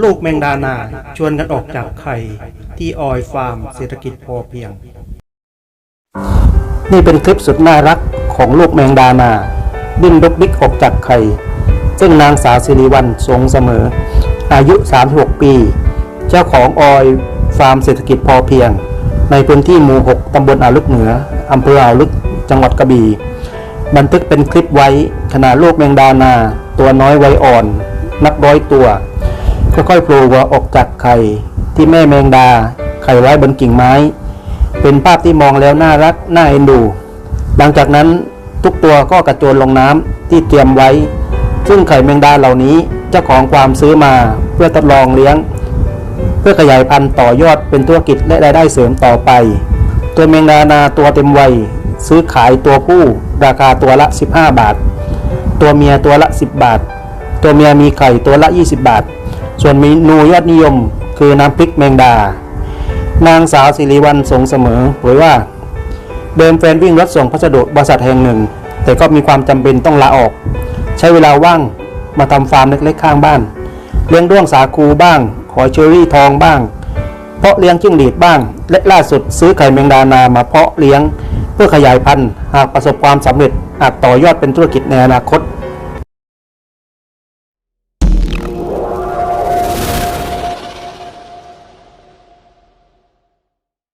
ลูกแมงดานาชวนกันออกจากไข่ที่ออยฟาร์มเศรษฐกิจพอเพียง นี่เป็นคลิปสุดน่ารักของลูกแมงดานา ดิ้นลุกดิกออกจากไข่ ซึ่งนางสาวสิริวัลทรงเสมอ อายุ 36 ปี เจ้าของออยฟาร์มเศรษฐกิจพอเพียง ในพื้นที่หมู่ 6 ตำบลอ่าวลึกเหนืออำเภออ่าวลึกจังหวัดกระบี่บันทึกเป็นคลิปไว้ขณะลูกแมงดานา ตัวน้อยไวอ่อน นับร้อยตัว ค่อยๆโผล่หัวออกจากไข่ที่แม่แมงดา ไข่ไว้บนกิ่งไม้ เป็นภาพที่มองแล้วน่ารักน่าเอ็นดู หลังจากนั้นทุกตัวก็กระโจนลงน้ำที่เตรียมไว้ ซึ่งไข่แมงดาเหล่านี้เจ้าของความซื้อมาเพื่อทดลองเลี้ยง เพื่อขยายพันธุ์ต่อยอดเป็นธุรกิจและรายได้เสริมต่อไป ตัวแมงดานาตัวเต็มวัยซื้อขายตัวผู้ราคาตัวละ 15 บาท ตัวเมียตัวละ 10 บาท ตัวเมียมีไข่ตัวละ 20 บาท ส่วนเมนูยอดนิยมคือน้ำพริกแมงดา นางสาวสิริวัลทรงเสมอเผยว่า เดิมแฟนวิ่งรถส่งพัสดุบริษัทแห่งหนึ่ง แต่ก็มีความจำเป็นต้องลาออก ใช้เวลาว่างมาทำฟาร์มเล็กๆข้างบ้าน เลี้ยงด้วงสาคูบ้าง ขอเชอรี่ทองบ้าง เพาะเลี้ยงจิ้งหรีดบ้าง และล่าสุดซื้อไข่แมงดานามาเพาะเลี้ยง เพื่อขยายพันธุ์หากประสบความสำเร็จอาจต่อยอดเป็นธุรกิจในอนาคต